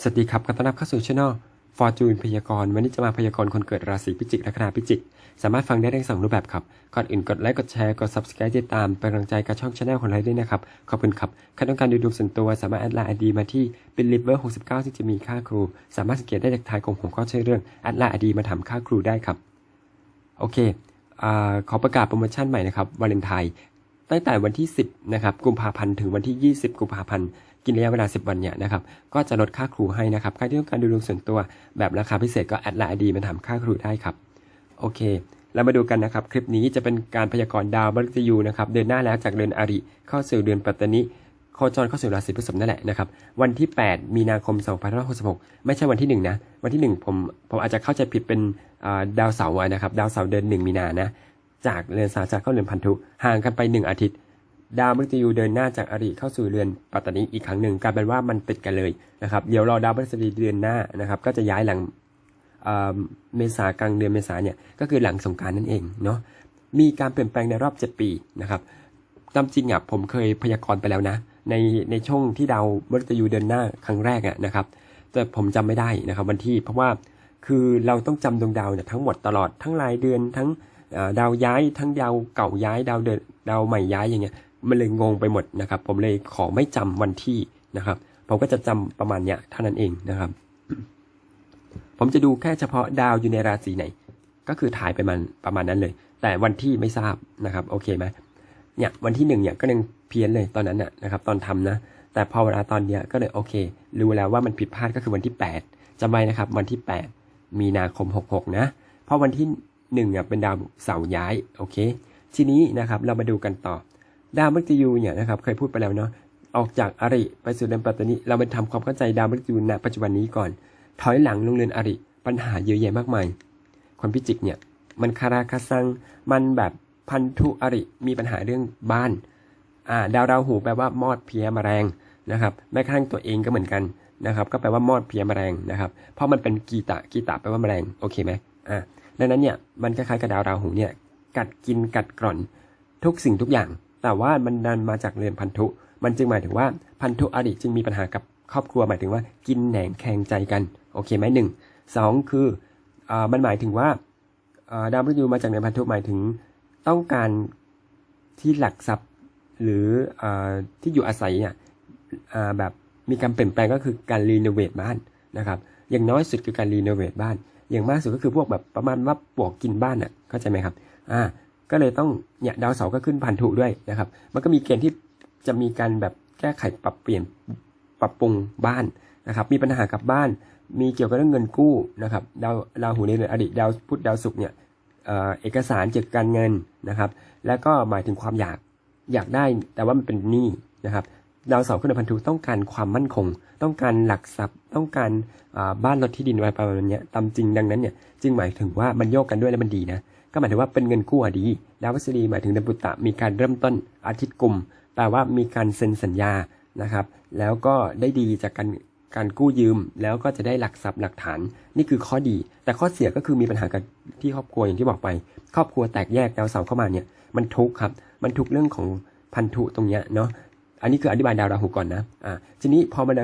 สวัสดีครับขอต้อนรับเข้าสู่ช่องฟอร์จูนพยากรณ์วันนี้จะมาพยากรณ์คนเกิดราศีพิจิกและคณะพิจิก สามารถฟังได้ทั้งสองรูปแบบครับ ก่อนอื่นกดไลค์กดแชร์กด subscribe ติดตามเป็นกำลังใจกับช่องช anel ของเราด้วยนะครับ ขอบคุณครับใครต้องการดูดวงส่วนตัวสามารถแอดไลน์ไอดีมาที่เป็นลิเวอร์69ที่จะมีค่าครู สามารถสังเกตได้จากทายของผมก็ใช้เรื่องแอดไลน์ไอดีมาถามค่าครูได้ครับ โอเคอขอประกาศโปรโมชั่นใหม่นะครับวาเลนไทน์ ตั้งแต่วันที่ 10นะครับกุมภาพันธ์ถึงวันที่ 20 กุมภาพันธ์กินระยะเวลา 10 วันเนี่ยนะครับก็จะลดค่าครูให้นะครับใครที่ต้องการดูดวงส่วนตัวแบบราคาพิเศษก็แอดไลน์ไอดีมาถามค่าครูได้ครับโอเคเรามาดูกันนะครับคลิปนี้จะเป็นการพยากรณ์ดาวมฤตยูนะครับเดินหน้าแล้วจากเดือนอาริเข้าสู่เดือนปัตตานิโคจรเข้าสู่ราศีพฤษภนั่นแหละนะครับวันที่ 8 มีนาคม 2566 ไม่ใช่วันที่ 1 นะ วันที่ 1 ผมผมอาจจะเข้าใจผิดเป็นดาวเสาร์นะครับดาวเสาร์เดิน1 มีนานะ จากเรือนสาจากเข้าเรือนพันธุห่างกันไป1อาทิตย์ ดาวมฤตยูเดินหน้าจากอริเข้าสู่เรือนปัตตานีอีกครั้งหนึ่งกลายเป็นว่ามันติดกันเลยนะครับเดี๋ยวรอดาวพฤหัสบดีเดือนหน้านะครับ ก็จะย้ายหลังเมษากลางเดือนเมษาเนี่ยก็คือหลังสงการนั่นเองเนาะมีการเปลี่ยนแปลงในรอบ 7 ปีนะครับตามจริงอะผมเคยพยากรณ์ไปแล้วนะ ในในช่วงที่ดาวมฤตยูเดินหน้าครั้งแรกอะนะครับ แต่ผมจำไม่ได้นะครับวันที่เพราะว่าคือเราต้องจำดวงดาวเนี่ยทั้งหมดตลอดทั้งรายเดือนทั้ง ดาวย้ายทั้งดาวเก่าย้ายดาวเดินดาวใหม่ย้ายอย่างเงี้ยมันเลยงงไปหมดนะครับ ผมเลยขอไม่จำวันที่นะครับ ผมก็จะจำประมาณเนี้ยเท่านั้นเองนะครับ ผมจะดูแค่เฉพาะดาวอยู่ในราศีไหน ก็คือถ่ายไปมันประมาณนั้นเลย แต่วันที่ไม่ทราบนะครับ โอเคไหมเนี่ยวันที่หนึ่งเนี่ยก็ยังเพี้ยนเลยตอนนั้นน่ะนะครับ ตอนทำนะ แต่พอเวลาตอนเนี้ยก็เลยโอเค รู้แล้วว่ามันผิดพลาดก็คือวันที่ 8จำไว้นะครับ วันที่ 8 มีนาคม 66 นะ เพราะวันที่ 1เนี่ยเป็นดาวเสาย้ายโอเค ทีนี้นะครับเรามาดูกันต่อ ดาวมฤตยูเนี่ยนะครับเคยพูดไปแล้วเนาะออกจากอริไปสู่เดือนปัตตานีเราไปทำความเข้าใจดาวมฤตยูณปัจจุบันนี้ก่อน ถอยหลังลงเรือนอริปัญหาเยอะแยะมากมายคนพิจิกเนี่ยมันคาราคาซัง มันแบบพันธุอริมีปัญหาเรื่องบ้านอ่าดาวราหูแปลว่ามอดเพียมแมลงนะครับแม้กระทั่งตัวเองก็เหมือนกันนะครับ ก็แปลว่ามอดเพียมแมลงนะครับ เพราะมันเป็นกีตะกีตะแปลว่าแมลงโอเคไหมอ่า ดังนั้นเนี่ยมันคล้ายๆกับดาวราหูเนี่ยกัดกินกัดกร่อนทุกสิ่งทุกอย่าง แต่ว่ามันดันมาจากเรือนพันธุ มันจึงหมายถึงว่าพันธุอริจึงมีปัญหากับครอบครัวหมายถึงว่ากินแหนงแข่งใจกันโอเคไหมหนึ่งสองคืออ่ามันหมายถึงว่าดาวมฤตยูมาจากในพันธุหมายถึงต้องการที่หลักทรัพย์หรืออาที่อยู่อาศัยเนี่ยอ่าแบบมีการเปลี่ยนแปลงก็คือการรีโนเวทบ้านนะครับ อย่างน้อยสุดคือการรีโนเวทบ้าน อย่างมากสุดก็คือพวกแบบประมาณว่าปลวกกินบ้านอะเข้าใจไหมครับอ่าก็เลยต้องเนี่ยดาวเสาร์ก็ขึ้นพันธุด้วยนะครับ มันก็มีเกณฑ์ที่จะมีการแบบแก้ไขปรับเปลี่ยนปรับปรุงบ้านนะครับ มีปัญหากับบ้าน มีเกี่ยวกับเรื่องเงินกู้นะครับดาวราวหูในเรือนอดีตดาวพุธดาวศุกร์เนี่ยเอ่อเอกสารเกี่ยวกับการเงินนะครับ แล้วก็หมายถึงความอยากอยากได้แต่ว่ามันเป็นหนี้นะครับ ดาวเสาร์ขึ้นในพันธุต้องการความมั่นคง ต้องการหลักทรัพย์ ต้องการบ้านรถที่ดินอะไรประมาณนี้ตามจริงดังนั้นเนี่ยจึงหมายถึงว่ามันโยกกันด้วยแล้วมันดีนะก็หมายถึงว่าเป็นเงินกู้อดี ดาวพฤษฎีหมายถึงดือนปุตตะมีการเริ่มต้นอาทิตย์กลุ่มแปลว่ามีการเซ็นสัญญานะครับ แล้วก็ได้ดีจากการการกู้ยืม แล้วก็จะได้หลักทรัพย์หลักฐาน นี่คือข้อดี แต่ข้อเสียก็คือมีปัญหากับที่ครอบครัวอย่างที่บอกไป ครอบครัวแตกแยกดาวเสาร์เข้ามาเนี่ยมันทุกข์ครับ มันทุกข์เรื่องของพันธุตรงเนี้ยเนาะ อันนี้คืออธิบายดาวราหูก่อนนะอ่าทีนี้พอมัน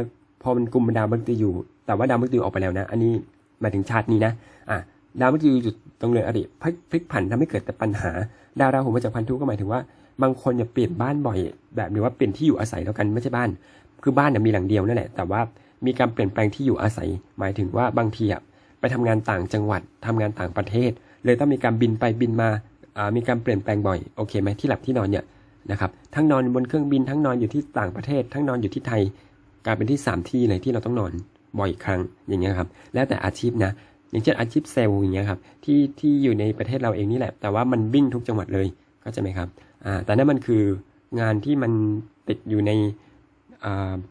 พอมันกลุ่มดาวมฤตยูแต่ว่าดาวมฤตยูออกไปแล้วนะ อันนี้หมายถึงชาตินี้นะอ่าดาวมฤตยูอยู่ตรงเรือนอดีตพลิกพลิกผันทำให้เกิดแต่ปัญหา ดาวราหูมาจากพันธุก็หมายถึงว่าบางคนเนี่ยเปลี่ยนบ้านบ่อย แบบหรือว่าเปลี่ยนที่อยู่อาศัยแล้วกันไม่ใช่บ้าน คือบ้านเนี่ยมีหลังเดียวนั่นแหละ แต่ว่ามีการเปลี่ยนแปลงที่อยู่อาศัย หมายถึงว่าบางทีอะไปทำงานต่างจังหวัดทำงานต่างประเทศ เลยต้องมีการบินไปบินมาอ่ามีการเปลี่ยนแปลงบ่อย โอเคไหมที่หลับที่นอนเนี่ย นะครับทั้งนอนบนเครื่องบินทั้งนอนอยู่ที่ต่างประเทศ ทั้งนอนอยู่ที่ไทยกลายเป็นที่สามที่เลยที่เราต้องนอนบ่อยครั้งอย่างเงี้ยครับแล้วแต่อาชีพนะอย่างเช่นอาชีพเซลล์อย่างเงี้ยครับที่ที่อยู่ในประเทศเราเองนี่แหละ แต่ว่ามันวิ่งทุกจังหวัดเลยเข้าใจไหมครับอ่าแต่นั่นมันคืองานที่มันติดอยู่ใน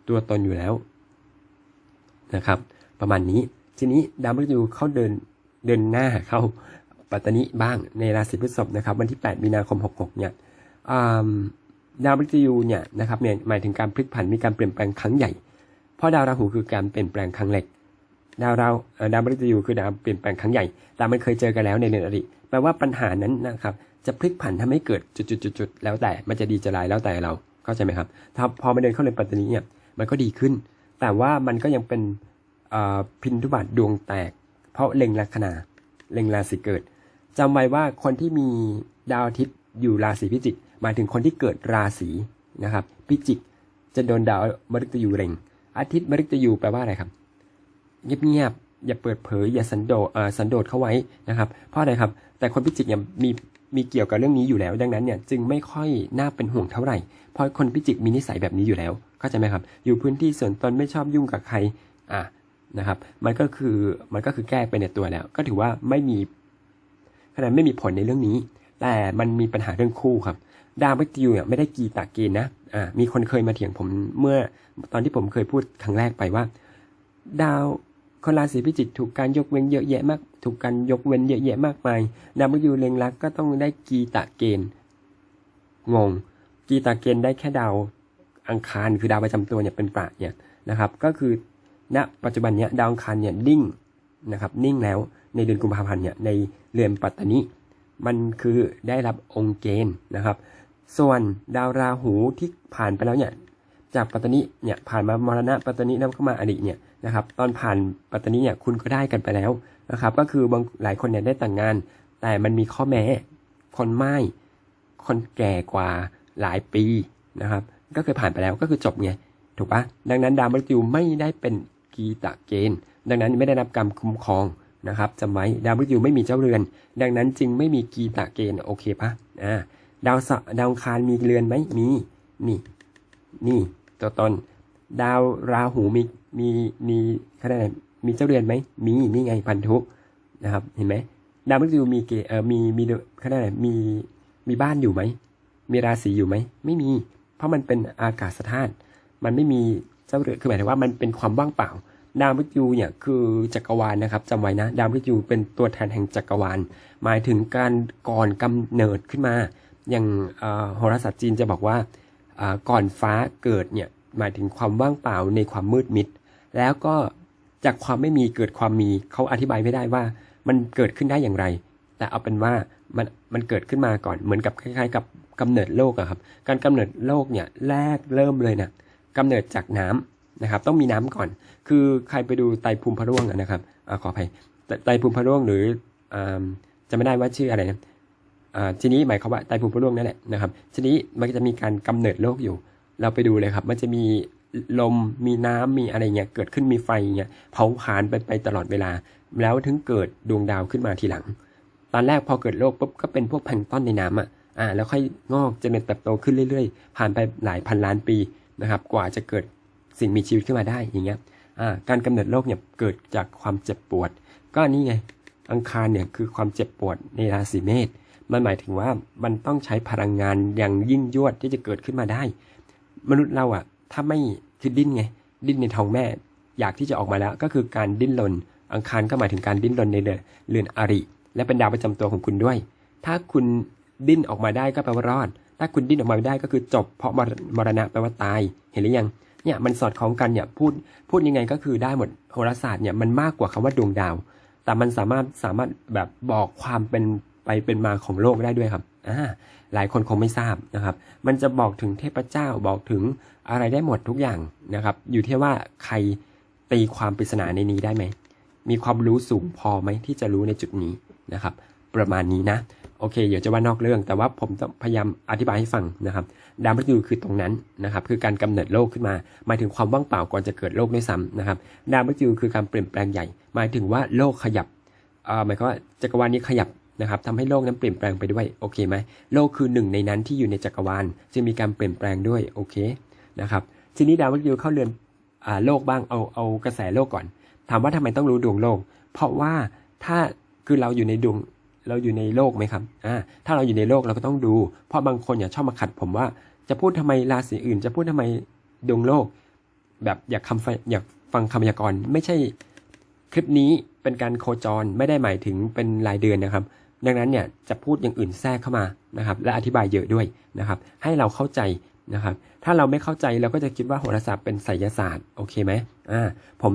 ตัวตนอยู่แล้วนะครับ ประมาณนี้ทีนี้ดาวมฤตยูเข้าเดินเดินหน้าเข้าปัตตานีบ้างในราศีพฤษภนะครับ วันที่ 8 มีนาคม 66 เนี่ย ดาวมฤตยูเนี่ยนะครับเนี่ยหมายถึงการพลิกผันมีการเปลี่ยนแปลงครั้งใหญ่ เพราะดาวราหูคือการเปลี่ยนแปลงครั้งเล็ก ดาวเราดาวมฤตยูคือดาวเปลี่ยนแปลงครั้งใหญ่แต่มันเคยเจอกันแล้วในเรือนอริแปลว่าปัญหานั้นนะครับจะพลิกผันทำให้เกิดจุดๆๆแล้วแต่มันจะดีจะร้ายแล้วแต่เราเข้าใจไหมครับ ถ้าพอมาเดินเข้าเรือนปัตตานีเนี่ยมันก็ดีขึ้น แต่ว่ามันก็ยังเป็นพินทุบัตดวงแตก เพราะเล็งลัคนาเล็งราศีเกิดจำไว้ว่าคนที่มีดาวอาทิตย์อยู่ราศีพิจิก หมายถึงคนที่เกิดราศีนะครับ พิจิกจะโดนดาวมฤตยูเล็ง อาทิตย์มฤตยูแปลว่าอะไรครับเงียบๆอย่าเปิดเผย อย่าสันโดษเอ่อสันโดษเข้าไว้นะครับ เพราะอะไรครับ แต่คนพิจิกเนี่ยมีมีเกี่ยวกับเรื่องนี้อยู่แล้ว ดังนั้นเนี่ยจึงไม่ค่อยน่าเป็นห่วงเท่าไหร่ เพราะคนพิจิกมีนิสัยแบบนี้อยู่แล้วเข้าใจไหมครับ อยู่พื้นที่ส่วนตนไม่ชอบยุ่งกับใครอะนะครับ มันก็คือมันก็คือแก้ไปในตัวแล้ว ก็ถือว่าไม่มีขนาดไม่มีผลในเรื่องนี้ แต่มันมีปัญหาเรื่องคู่ครับ ดาวมฤตยูเนี่ยไม่ได้กีตาเกณฑ์นะอ่ามีคนเคยมาเถียงผมเมื่อตอนที่ผมเคยพูดครั้งแรกไปว่า ดาวคนราศีพิจิกถูกการยกเว้นเยอะแยะมาก ถูกการยกเว้นเยอะแยะมากมายดาวมฤตยูเล็งรักก็ต้องได้กีตาเกณฑ์งง กีตาเกณฑ์ได้แค่ดาวอังคารคือดาวประจำตัวเนี่ยเป็นประเนี่ยนะครับ ก็คือณปัจจุบันเนี่ยดาวอังคารเนี่ยนิ่งนะครับนิ่งแล้วในเดือนกุมภาพันธ์เนี่ยในเรือนปัตตานีมันคือได้รับองค์เกณฑ์นะครับ ส่วนดาวราหูที่ผ่านไปแล้วเนี่ยจากปัตตานีเนี่ยผ่านมามรณะปัตตานีแล้วก็มาอดีตเนี่ยนะครับตอนผ่านปัตตานีเนี่ยคุณก็ได้กันไปแล้วนะครับก็คือบางหลายคนเนี่ยได้แต่งงาน แต่มันมีข้อแม้ คนไม่คนแก่กว่าหลายปีนะครับก็เคยผ่านไปแล้วก็คือจบไงถูกปะดังนั้นดาวมฤตยูไม่ได้เป็นกีตะเกณฑ์ ดังนั้นไม่ได้รับกรรมคุ้มครองนะครับจำไว้ดาวมฤตยูไม่มีเจ้าเรือน ดังนั้นจึงไม่มีกีตะเกณฑ์โอเคปะอ่า ดาวเสาร์ดาวคารมีเรือนไหมมี นี่ นี่ตัวตน ดาวราหูมีมีมีเขาเรียกอะไรมีเจ้าเรือนไหมมีนี่ไงพันธุนะครับ เห็นไหมดาวมฤตยูมีเกเออมีมีเขาเรียกอะไรมีมีบ้านอยู่ไหมมีราศีอยู่ไหมไม่มี เพราะมันเป็นอากาศธาตุมันไม่มีเจ้าเรือนคือหมายถึงว่ามันเป็นความว่างเปล่า ดาวมฤตยูเนี่ยคือจักรวาลนะครับจำไว้นะ ดาวมฤตยูเป็นตัวแทนแห่งจักรวาล หมายถึงการก่อนกำเนิดขึ้นมา อย่างโหราศาสตร์จีนจะบอกว่าก่อนฟ้าเกิดเนี่ยหมายถึงความว่างเปล่าในความมืดมิด แล้วก็จากความไม่มีเกิดความมีเขาอธิบายไม่ได้ว่ามันเกิดขึ้นได้อย่างไร แต่เอาเป็นว่ามันมันเกิดขึ้นมาก่อนเหมือนกับคล้ายๆ กับกำเนิดโลกอะครับ การกำเนิดโลกเนี่ยแรกเริ่มเลยนะกำเนิดจากน้ำนะครับต้องมีน้ำก่อน คือใครไปดูไตภูมิพระร่วงนะครับอขออภัยไตภูมิพระร่วงหรืออจะไม่ได้ว่าชื่ออะไรนะ ทีนี้หมายความว่าไตรภูมิพระร่วงนั่นแหละนะครับทีนี้มันก็จะมีการกำเนิดโลกอยู่ เราไปดูเลยครับ มันจะมีลมมีน้ำมีอะไรเงี้ยเกิดขึ้นมีไฟเงี้ยเผาผลาญไปไปตลอดเวลา แล้วถึงเกิดดวงดาวขึ้นมาทีหลัง ตอนแรกพอเกิดโลกปุ๊บก็เป็นพวกแพลงต้นในน้ำอะอ่าแล้วค่อยงอกจะเจริญเติบโตขึ้นเรื่อยๆ ผ่านไปหลายพันล้านปีนะครับกว่าจะเกิดสิ่งมีชีวิตขึ้นมาได้อย่างเงี้ยอ่าการกำเนิดโลกเนี่ยเกิดจากความเจ็บปวด ก็นี่ไงอังคารเนี่ยคือความเจ็บปวดในราศีเมษ มันหมายถึงว่ามันต้องใช้พลังงานอย่างยิ่งยวดที่จะเกิดขึ้นมาได้ มนุษย์เราอะถ้าไม่คือดิ้นไง ดิ้นในท้องแม่ อยากที่จะออกมาแล้วก็คือการดิ้นรนอังคารก็หมายถึงการดิ้นรนในเดเรือนอริ และเป็นดาวประจำตัวของคุณด้วย ถ้าคุณดิ้นออกมาได้ก็แปลว่ารอด ถ้าคุณดิ้นออกมาไม่ได้ก็คือจบ เพราะมรมรณะแปลว่าตาย เห็นหรือยัง เนี่ยมันสอดคล้องกันเนี่ยพูดพูดยังไงก็คือได้หมด โหราศาสตร์เนี่ยมันมากกว่าคำว่าดวงดาว แต่มันสามารถสามารถแบบบอกความเป็น ไปเป็นมาของโลกได้ด้วยครับอ่าหลายคนคงไม่ทราบนะครับ มันจะบอกถึงเทพเจ้าบอกถึงอะไรได้หมดทุกอย่างนะครับ อยู่ที่ว่าใครตีความปริศนาในนี้ได้ไหม มีความรู้สูงพอไหมที่จะรู้ในจุดนี้นะครับ ประมาณนี้นะ โอเค เดี๋ยวจะว่านอกเรื่อง แต่ว่าผมจะพยายามอธิบายให้ฟังนะครับ ดาวมฤตยูคือตรงนั้นนะครับ คือการกำเนิดโลกขึ้นมา หมายถึงความว่างเปล่าก่อนจะเกิดโลกด้วยซ้ำนะครับ ดาวมฤตยูคือการเปลี่ยนแปลงใหญ่ หมายถึงว่าโลกขยับหมายความว่าจักรวาลนี้ขยับ นะครับทำให้โลกนั้นเปลี่ยนแปลงไปด้วยโอเคไหมโลกคือหนึ่งในนั้นที่อยู่ในจักรวาลจึงมีการเปลี่ยนแปลงด้วยโอเคนะครับทีนี้ดาวมฤตยูเข้าเรือนอโลกบ้างเอาเอากระแสโลกก่อน ถามว่าทำไมต้องรู้ดวงโลก เพราะว่าถ้าคือเราอยู่ในดวงเราอยู่ในโลกไหมครับอ่าถ้าเราอยู่ในโลกเราก็ต้องดู เพราะบางคนอย่าชอบมาขัดผมว่า จะพูดทำไมราศีอื่น จะพูดทำไมดวงโลก แบบอยากคำอยากฟังคำพยากรณ์ไม่ใช่คลิปนี้เป็นการโคจรไม่ได้หมายถึงเป็นรายเดือนนะครับ ดังนั้นเนี่ยจะพูดอย่างอื่นแทรกเข้ามานะครับ และอธิบายเยอะด้วยนะครับ ให้เราเข้าใจนะครับ ถ้าเราไม่เข้าใจเราก็จะคิดว่าโหราศาสตร์เป็นไสยศาสตร์โอเคไหมอ่าผม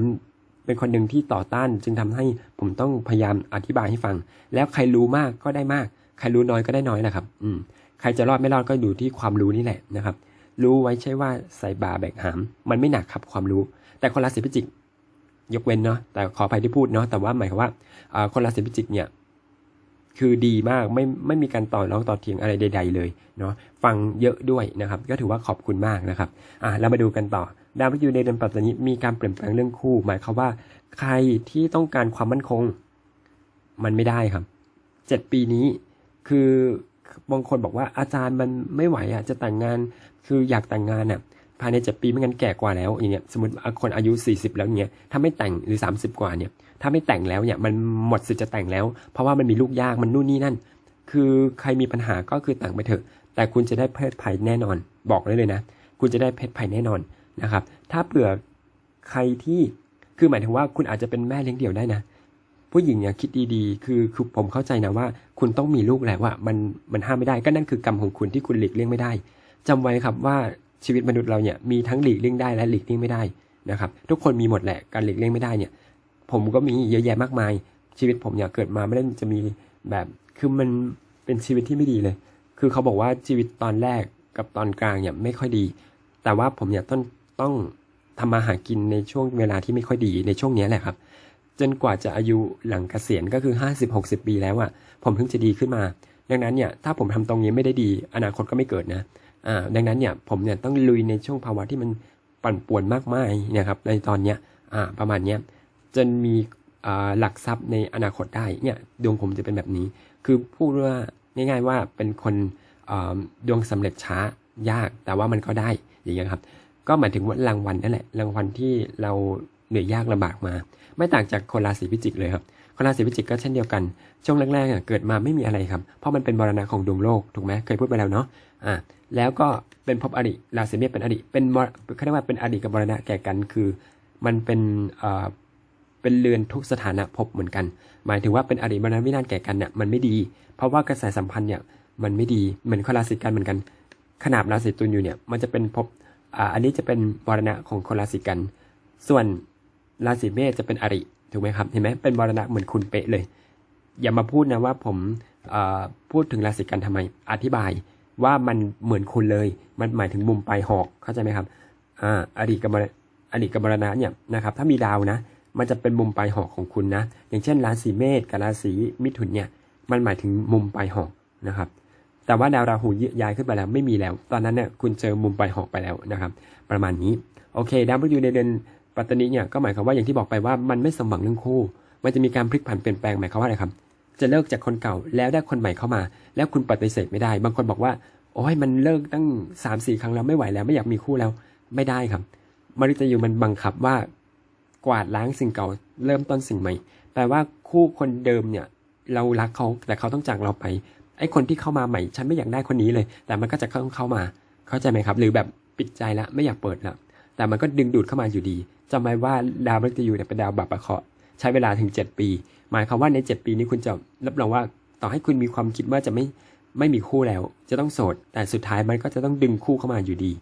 เป็นคนหนึ่งที่ต่อต้านจึงทำให้ผมต้องพยายามอธิบายให้ฟัง แล้วใครรู้มากก็ได้มาก ใครรู้น้อยก็ได้น้อยแหละครับ อืมใครจะรอดไม่รอดก็อยู่ที่ความรู้นี่แหละนะครับ รู้ไว้ใช่ว่าใส่บาแบกหาม มันไม่หนักครับความรู้ แต่คนราศีพิจิก ยกเว้นเนาะแต่ขออภัยที่พูดเนาะแต่ว่าหมายความว่าอ่าคนราศีพิจิกเนี่ย คือดีมากไม่ไม่มีการต่อร้องต่อเถียงอะไรใด ๆ เลยเนาะฟังเยอะด้วยนะครับ ก็ถือว่าขอบคุณมากนะครับอ่าเรามาดูกันต่อ ดาวพฤหัสในเดือนปัตตานีมีการเปลี่ยนแปลงเรื่องคู่ หมายความว่า ใครที่ต้องการความมั่นคง มันไม่ได้ครับเจ็ดปีนี้ คือบางคนบอกว่าอาจารย์มันไม่ไหวอะจะแต่งงานคืออยากแต่งงานอะ ภายในเจ็ดปีไม่งั้นแก่กว่าแล้วอย่างเงี้ยสมมติคนอายุ40แล้วเงี้ยถ้าไม่แต่งหรือ30กว่าเนี่ยถ้าไม่แต่งแล้วเนี่ยมันหมดสิทธิ์จะแต่งแล้ว เพราะว่ามันมีลูกยากมันนู่นนี่นั่น คือใครมีปัญหาก็คือแต่งไปเถอะ แต่คุณจะได้เพศภัยแน่นอน บอกเลยเลยนะ คุณจะได้เพศภัยแน่นอนนะครับ ถ้าเผื่อใครที่คือหมายถึงว่าคุณอาจจะเป็นแม่เลี้ยงเดี่ยวได้นะ ผู้หญิงเนี่ยคิดดีๆ คือคือผมเข้าใจนะว่า คุณต้องมีลูกแหละว่ามันมันห้ามไม่ได้ก็นั่นคือกรรมของคุณที่คุณหลีกเลี่ยงไม่ได้จำไว้ครับว่า ชีวิตมนุษย์เราเนี่ยมีทั้งหลีกเลี่ยงได้และหลีกเลี่ยงไม่ได้นะครับทุกคนมีหมดแหละการหลีกเลี่ยงไม่ได้เนี่ย ผมก็มีเยอะแยะมากมาย ชีวิตผมเนี่ยเกิดมาไม่ได้จะมีแบบคือมันเป็นชีวิตที่ไม่ดีเลย คือเขาบอกว่าชีวิตตอนแรกกับตอนกลางเนี่ยไม่ค่อยดี แต่ว่าผมเนี่ยต้องต้องทำมาหากินในช่วงเวลาที่ไม่ค่อยดีในช่วงนี้แหละครับ จนกว่าจะอายุหลังเกษียณก็คือ 50-60 ปีแล้วอะ่ะผมถึงจะดีขึ้นมา ดังนั้นเนี่ยถ้าผมทำตรงนี้ไม่ได้ดี อนาคตก็ไม่เกิดนะ อ่าดังนั้นเนี่ยผมเนี่ยต้องลุยในช่วงภาวะที่มันปั่นป่วนมากมายเนะครับในตอนเนี้ยอ่าประมาณเนี้ยจนมีอ่าหลักทรัพย์ในอนาคตได้เนี่ยดวงผมจะเป็นแบบนี้ คือพูดว่าง่ายๆว่าเป็นคนดวงสำเร็จช้ายากแต่ว่ามันก็ได้อย่างเงี้ยครับ ก็หมายถึงว่ารางวัลนั่นแหละรางวัลที่เราเหนื่อยยากลำบากมา ไม่ต่างจากคนราศีพิจิกเลยครับคนราศีพิจิกก็เช่นเดียวกัน ช่วงแรกๆเนี่ยเกิดมาไม่มีอะไรครับ เพราะมันเป็นบรณะของดวงโลกถูกไหมเคยพูดไปแล้วเนาะ อ่าแล้วก็เป็นภพอริราศีเมษเป็นอริเป็นมรเขาเรียกว่าเป็นอริกับบรณะแก่กันคือ มันเป็นเอ่อเป็นเรือนทุกสถานะภพเหมือนกัน หมายถึงว่าเป็นอริบรณะวินาศแก่กันเนี่ยมันไม่ดี เพราะว่ากระแสสัมพันธ์เนี่ยมันไม่ดีเหมือนคนราศีกันเหมือนกัน ขนาบราศีตุลอยู่เนี่ยมันจะเป็นภพอ่าอันนี้จะเป็นวรณะของคนราศีกัน ส่วนราศีเมษจะเป็นอริถูกไหมครับเห็นไหมเป็นวรณะเหมือนคุณเป๊ะเลย อย่ามาพูดนะว่าผมพูดถึงราศีกันทำไมอธิบาย ว่ามันเหมือนคุณเลย มันหมายถึงมุมปลายหอกเข้าใจไหมครับอ่าอดีตกับมอดีตกับมรณะเนี่ยนะครับถ้ามีดาวนะ มันจะเป็นมุมปลายหอกของคุณนะ อย่างเช่นราศีเมษกับราศีมิถุนเนี่ยมันหมายถึงมุมปลายหอกนะครับแต่ว่าดาวราหูย้ายขึ้นไปแล้วไม่มีแล้ว ตอนนั้นเนี่ยคุณเจอมุมปลายหอกไปแล้วนะครับ ประมาณนี้โอเคดาวพฤหัสในเดือนปัตตานีเนี่ยก็หมายความว่าอย่างที่บอกไปว่ามันไม่สมหวังเรื่องคู่ มันจะมีการพลิกผันเปลี่ยนแปลงหมายความว่าอะไรครับ จะเลิกจากคนเก่าแล้วได้คนใหม่เข้ามา แล้วคุณปฏิเสธไม่ได้ บางคนบอกว่า โอ้ยมันเลิกตั้ง3ามสี่ครั้งแล้วไม่ไหวแล้วไม่อยากมีคู่แล้วไม่ได้ครับมฤตยูมันบังคับว่า กวาดล้างสิ่งเก่าเริ่มต้นสิ่งใหม่ แปลว่าคู่คนเดิมเนี่ย เรารักเขาแต่เขาต้องจากเราไปไอ้คนที่เข้ามาใหม่ ฉันไม่อยากได้คนนี้เลย แต่มันก็จะเข้าเข้ามา เข้าใจไหมครับ หรือแบบปิดใจละไม่อยากเปิดละแต่มันก็ดึงดูดเข้ามาอยู่ดีจำไว้ว่าดาวมฤตยูเนี่ยเป็นดาวบัพปะเคาะ ใช้เวลาถึง 7 ปี หมายความว่าใน 7 ปีนี้คุณจะรับรองว่าต่อให้คุณมีความคิดว่าจะไม่ไม่มีคู่แล้ว จะต้องโสด แต่สุดท้ายมันก็จะต้องดึงคู่เข้ามาอยู่ดี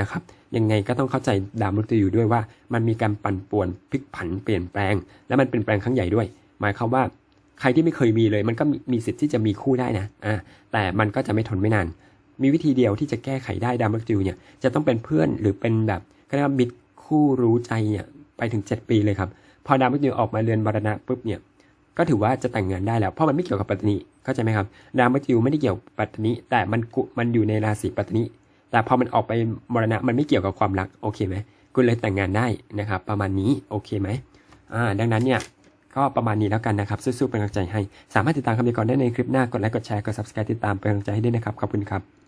นะครับยังไงก็ต้องเข้าใจดาวมฤตยูด้วยว่า มันมีการปั่นป่วนพลิกผันเปลี่ยนแปลง และมันเป็นแปลงครั้งใหญ่ด้วย หมายความว่าใครที่ไม่เคยมีเลย มันก็มีมีสิทธิ์ที่จะมีคู่ได้นะอ่าแต่มันก็จะไม่ทนไม่นาน มีวิธีเดียวที่จะแก้ไขได้ดาวมฤตยูเนี่ยจะต้องเป็นเพื่อนหรือเป็นแบบก็เรียกว่ามิตรคู่รู้ใจเนี่ยไปถึง 7 ปีเลยครับ พอดาวมฤตยูออกมาเรือนบารณะปุ๊บเนี่ยก็ถือว่าจะแต่งงานได้แล้วเพราะมันไม่เกี่ยวกับปัตตานีเข้าใจไหมครับ ดาวมฤตยูไม่ได้เกี่ยวกับปัตตานีแต่มันกุมันอยู่ในราศีปัตตานีแต่พอมันออกไปมรณะมันไม่เกี่ยวกับความรักโอเคไหมคุณเลยแต่งงานได้นะครับ ประมาณนี้โอเคไหมอ่าดังนั้นเนี่ยก็ประมาณนี้แล้วกันนะครับสู้ๆเป็นกำลังใจให้ สามารถติดตามคำยากรณ์ได้ในคลิปหน้ากดไลค์กดแชร์กด subscribe ติดตามเป็นกำลังใจให้ด้วยนะครับขอบคุณครับ